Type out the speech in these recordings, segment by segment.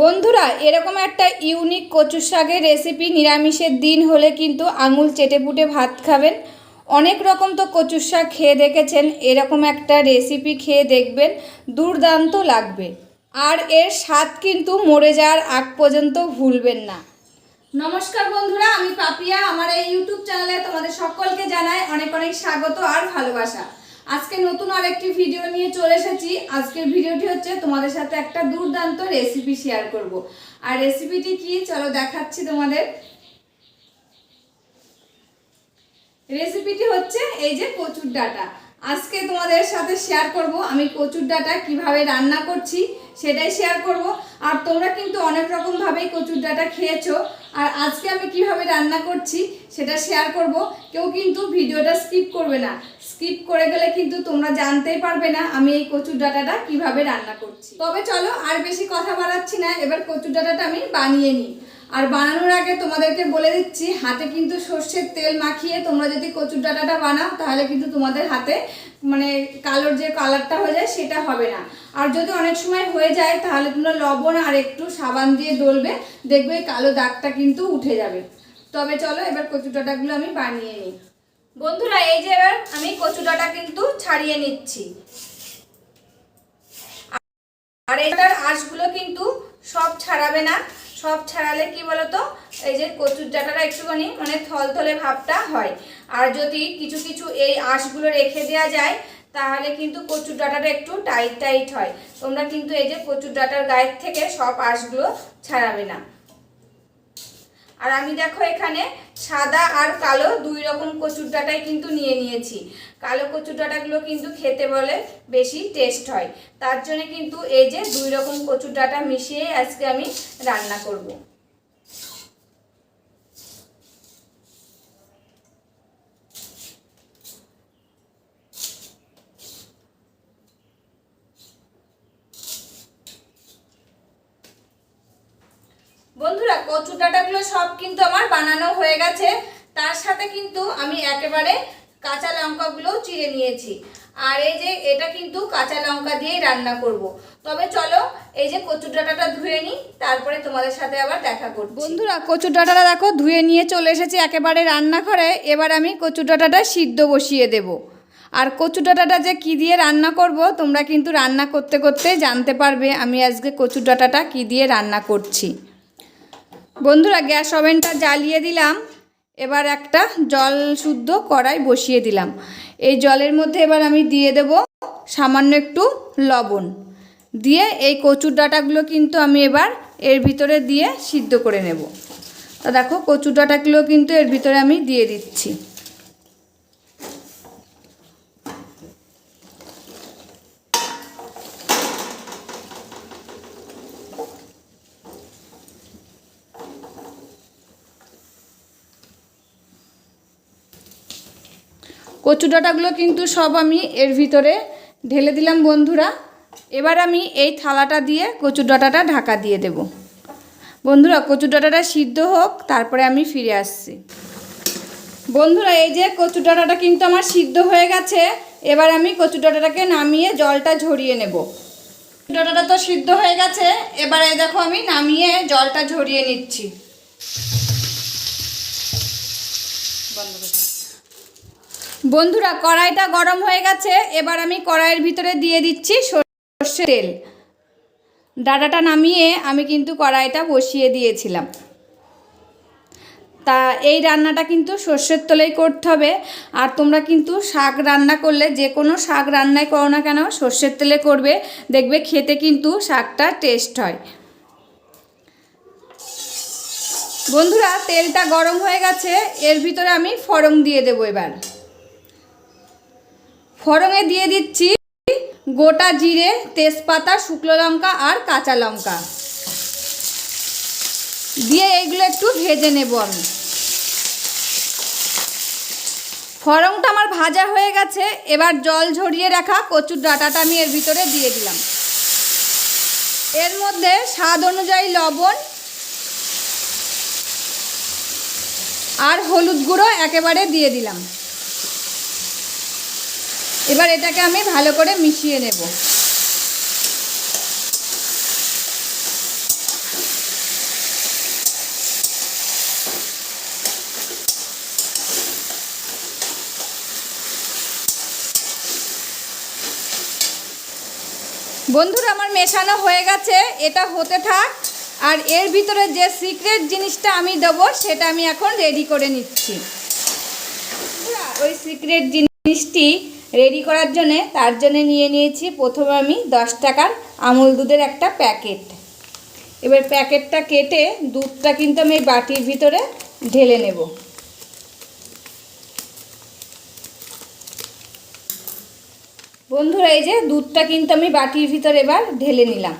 বন্ধুরা, এরকম একটা ইউনিক কচু শাকের রেসিপি নিরামিষের দিন হলে কিন্তু আঙুল চেটেপুটে ভাত খাবেন। অনেক রকম তো কচুর শাক খেয়ে দেখেছেন, এরকম একটা রেসিপি খেয়ে দেখবেন, দুর্দান্ত লাগবে। আর এর স্বাদ কিন্তু মরে যাওয়ার আগ পর্যন্ত ভুলবেন না। নমস্কার বন্ধুরা, আমি পাপিয়া, আমার এই ইউটিউব চ্যানেলে তোমাদের সকলকে জানাই অনেক অনেক স্বাগত আর ভালোবাসা। আজকে নতুন আরেকটি ভিডিও নিয়ে চলে এসেছি। আজকের ভিডিওটি হচ্ছে তোমাদের সাথে একটা দুর্দান্ত রেসিপি শেয়ার করব। আর রেসিপিটি কি? চলো দেখাচ্ছি তোমাদের। রেসিপিটি হচ্ছে এই যে কচুর ডাটা। আজকে তোমাদের সাথে শেয়ার করব। আমি কচুর ডাটা কীভাবে রান্না করছি সেটাই শেয়ার করব। আর তোমরা কিন্তু অনেক রকম ভাবেই কচুর ডাটা খেয়েছো। আর আজকে আমি কীভাবে রান্না করছি সেটা শেয়ার করব। কেউ কিন্তু ভিডিওটা স্কিপ করবে না। স্কিপ করে গেলে কিন্তু তোমরা জানতেই পারবে না আমি এই কচুর ডাটাটা কীভাবে রান্না করছি। তবে চলো আর বেশি কথা বাড়াচ্ছি না। এবার কচুর ডাটাটা আমি বানিয়ে নিই। আর বানানোর আগে তোমাদেরকে বলে দিচ্ছি, হাতে কিন্তু সর্ষের তেল মাখিয়ে তোমরা যদি কচুর ডাটাটা বানাও, তাহলে কিন্তু তোমাদের হাতে মানে কালোর যে কালারটা হয়ে যায় সেটা হবে না। আর যদি অনেক সময় হয়ে যায়, তাহলে তোমরা লবণ আর একটু সাবান দিয়ে ডলবে দেখবে কালো দাগটা কিন্তু উঠে যাবে। তবে চলো এবার কচু ডাটাগুলো আমি বানিয়ে নিই। বন্ধুরা, এই যে এবার আমি কচু ডাটা কিন্তু ছাড়িয়ে নিচ্ছি। আর এটার আঁশগুলো কিন্তু সব ছাড়াবে না। সব ছাড়ালে কি বলতো? এই যে কচুর ডাটাটা একটুখানি মানে থলথলে ভাবটা হয়। আর যদি কিছু কিছু এই আঁশগুলো রেখে দেওয়া যায়, তাহলে কিন্তু কচুর ডাটাটা একটু টাইট টাইট হয়। তোমরা কিন্তু এই যে কচুর ডাটার গায়ের থেকে সব আঁশগুলো ছাড়াবে না। আর আমি দেখো এখানে সাদা আর কালো দুই রকম কচুর ডাটাই কিন্তু নিয়ে নিয়েছি। কালো কচুর ডাঁটাগুলো কিন্তু খেতে বলে বেশি টেস্ট হয়। তার জন্য কিন্তু এই যে দুই রকম কচুর ডাঁটা মিশিয়ে আজকে আমি রান্না করব। বন্ধুরা কচু ডাটাগুলো সব কিন্তু আমার বানানো হয়ে গেছে। তার সাথে কিন্তু আমি একেবারে কাঁচা লঙ্কাগুলো চিড়ে নিয়েছি। আর এই যে এটা কিন্তু কাঁচা লঙ্কা দিয়েই রান্না করব। তবে চলো, এই যে কচুর ডাটাটা ধুয়ে নিই, তারপরে তোমাদের সাথে আবার দেখা করব বন্ধুরা কচুর ডাটাটা দেখো, ধুয়ে নিয়ে চলে এসেছি একেবারে রান্নাঘরে। এবার আমি কচুর ডাটাটা সিদ্ধ বসিয়ে দেব। আর কচু ডাটাটা যে কী দিয়ে রান্না করব, তোমরা কিন্তু রান্না করতে করতে জানতে পারবে আমি আজকে কচুর ডাটাটা কী দিয়ে রান্না করছি। বন্ধুরা, গ্যাস ওভেনটা জ্বালিয়ে দিলাম। এবার একটা জল শুদ্ধ কড়াই বসিয়ে দিলাম। এই জলের মধ্যে এবার আমি দিয়ে দেব সামান্য একটু লবণ। দিয়ে এই কচুর ডাঁটাগুলো কিন্তু আমি এবার এর ভিতরে দিয়ে সিদ্ধ করে নেব। তা দেখো, কচুর ডাঁটাগুলো কিন্তু এর ভিতরে আমি দিয়ে দিচ্ছি। কচু ডাঁটাগুলো কিন্তু সব আমি এর ভিতরে ঢেলে দিলাম বন্ধুরা। এবার আমি এই থালাটা দিয়ে কচু ডাঁটাটা ঢাকা দিয়ে দেব। বন্ধুরা, কচু ডাঁটাটা সিদ্ধ হোক, তারপরে আমি ফিরে আসছি। বন্ধুরা, এই যে কচু ডাঁটাটা কিন্তু আমার সিদ্ধ হয়ে গেছে। এবার আমি কচু ডাঁটাটাকে নামিয়ে জলটা ঝরিয়ে নেব। ডাঁটাটা তো সিদ্ধ হয়ে গেছে। এবার এই দেখো আমি নামিয়ে জলটা ঝরিয়ে নিচ্ছি বন্ধ করে বন্ধুরা, কড়াইটা গরম হয়ে গেছে, এবার আমি কড়াইয়ের ভিতরে দিয়ে দিচ্ছি সর্ষে তেল। ডাটাটা নামিয়ে আমি কিন্তু কড়াইটা বসিয়ে দিয়েছিলাম। তা এই রান্নাটা কিন্তু সর্ষের তেলেই করতে হবে, আর তোমরা কিন্তু শাক রান্না করলে, যে কোনো শাক রান্নাই করো না কেন, সর্ষের তেলে করবে, দেখবে খেতে কিন্তু শাকটা টেস্ট হয়। বন্ধুরা, তেলটা গরম হয়ে গেছে, এর ভিতরে আমি ফড়ং দিয়ে দেবো এবার। ফড়ঙে দিয়ে দিচ্ছি গোটা জিরে, তেজপাতা, শুকনো লঙ্কা আর কাঁচা লঙ্কা। দিয়ে এইগুলো একটু ভেজে নেব আমি। ফড়ংটা আমার ভাজা হয়ে গেছে, এবার জল ঝরিয়ে রাখা কচুর ডাঁটাটা আমি এর ভিতরে দিয়ে দিলাম। এর মধ্যে স্বাদ অনুযায়ী লবণ আর হলুদ গুঁড়ো একেবারে দিয়ে দিলাম। এবার এটাকে আমি ভালো করে মিশিয়ে নেব। বন্ধুরা, আমার মেশানো হয়ে গেছে, এটা হতে থাক, আর এর ভিতরে যে সিক্রেট জিনিসটা আমি দেবো, সেটা আমি এখন রেডি করে নিচ্ছি। ওই সিক্রেট জিনিসটি রেডি করার জন্যে, তার জন্য নিয়ে নিয়েছি প্রথমে আমি দশ টাকার আমুল দুধের একটা প্যাকেট। এবার প্যাকেটটা কেটে দুধটা কিন্তু আমি বাটির ভিতরে ঢেলে নেব। বন্ধুরা, এই যে দুধটা কিন্তু আমি বাটির ভিতরে এবার ঢেলে নিলাম।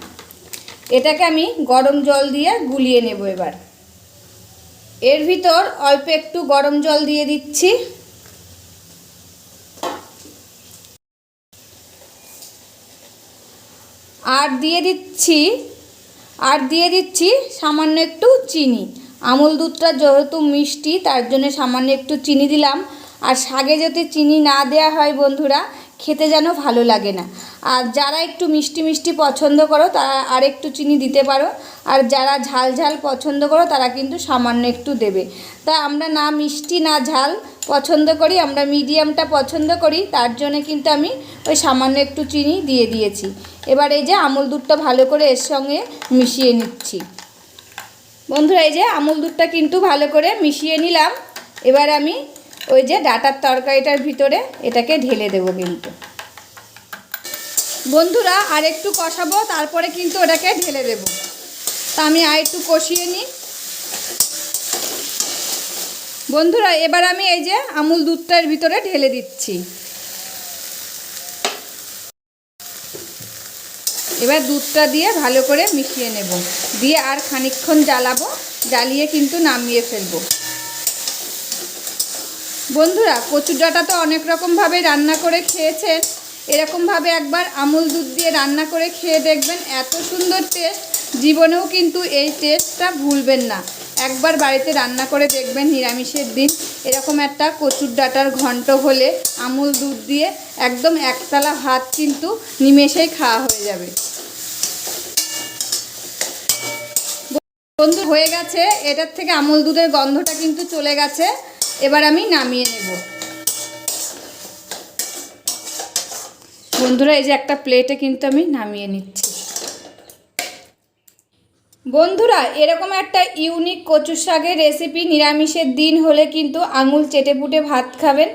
এটাকে আমি গরম জল দিয়ে গুলিয়ে নেব এবার। এর ভিতর অল্প একটু গরম জল দিয়ে দিচ্ছি। আর দিয়ে দিচ্ছি, আর দিয়ে দিচ্ছি সামান্য একটু চিনি। আমুল দুধটা যেহেতু মিষ্টি, তার জন্য সামান্য একটু চিনি দিলাম। আর শাগে যদি চিনি না দেয়া হয় বন্ধুরা খেতে যেন ভালো লাগে না। আর যারা একটু মিষ্টি মিষ্টি পছন্দ করো, তারা আর একটু চিনি দিতে পারো। আর যারা ঝাল ঝাল পছন্দ করো, তারা কিন্তু সামান্য একটু দেবে। তা আমরা না মিষ্টি, না ঝাল পছন্দ করি, আমরা মিডিয়ামটা পছন্দ করি, তার জন্য কিন্তু আমি ওই সামান্য একটু চিনি দিয়ে দিয়েছি। এবার এই যে আমুল দুধটা ভালো করে এর সঙ্গে মিশিয়ে নিচ্ছি। বন্ধুরা, এই যে আমুল দুধটা কিন্তু ভালো করে মিশিয়ে নিলাম। এবার আমি ওই যে ডাটার তরকারিটার ভিতরে এটাকে ঢেলে দেবো কিন্তু। বন্ধুরা, আর একটু কষাবো, তারপরে কিন্তু ওটাকে ঢেলে দেবো। তা আমি আর একটু কষিয়ে নিই। বন্ধুরা, এবার আমি এই যে আমুল দুধটার ভিতরে ঢেলে দিচ্ছি। এবার দুধটা দিয়ে ভালো করে মিশিয়ে নেব। দিয়ে আর খানিকক্ষণ জ্বালাবো, জ্বালিয়ে কিন্তু নামিয়ে ফেলব। বন্ধুরা, কচুর ডাঁটা তো অনেক রকমভাবে রান্না করে খেয়েছেন। এরকমভাবে একবার আমুল দুধ দিয়ে রান্না করে খেয়ে দেখবেন, এত সুন্দর টেস্ট জীবনেও কিন্তু এই টেস্টটা ভুলবেন না। একবার বাড়িতে রান্না করে দেখবেন নিরামিষের দিন, এরকম একটা কচুর ডাঁটার ঘন্ট হলে আমুল দুধ দিয়ে একদম একতলা ভাত কিন্তু নিমেষেই খাওয়া হয়ে যাবে। বন্ধু, হয়ে গেছে। এটার থেকে আমুল দুধের গন্ধটা কিন্তু চলে গেছে। এবার আমি নামিয়ে নেব। বন্ধুরা, এই যে একটা প্লেটে কিন্তু আমি নামিয়ে নিচ্ছি। বন্ধুরা, এরকম একটা ইউনিক কচু শাকের রেসিপি নিরামিষের দিন হলে কিন্তু আঙুল চেটে পুটে ভাত খাবেন।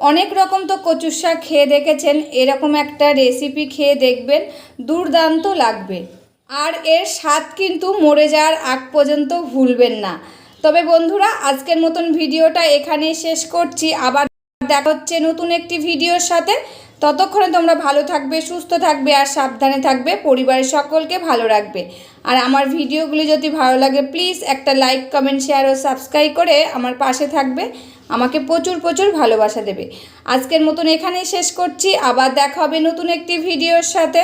অনেক রকম তো কচুর শাক খেয়ে দেখেছেন, এরকম একটা রেসিপি খেয়ে দেখবেন, দুর্দান্ত লাগবে। আর এর স্বাদ কিন্তু মরে যাওয়ার আগ পর্যন্ত ভুলবেন না। তবে বন্ধুরা, আজকের মতন ভিডিওটা এখানেই শেষ করছি। আবার দেখা হচ্ছে নতুন একটি ভিডিওর সাথে। ততক্ষণে তোমরা ভালো থাকবে, সুস্থ থাকবে আর সাবধানে থাকবে। পরিবারের সকলকে ভালো রাখবে। আর আমার ভিডিওগুলি যদি ভালো লাগে, প্লিজ একটা লাইক, কমেন্ট, শেয়ার ও সাবস্ক্রাইব করে আমার পাশে থাকবে। আমাকে প্রচুর প্রচুর ভালোবাসা দেবে। আজকের মতন এখানেই শেষ করছি। আবার দেখা হবে নতুন একটি ভিডিওর সাথে।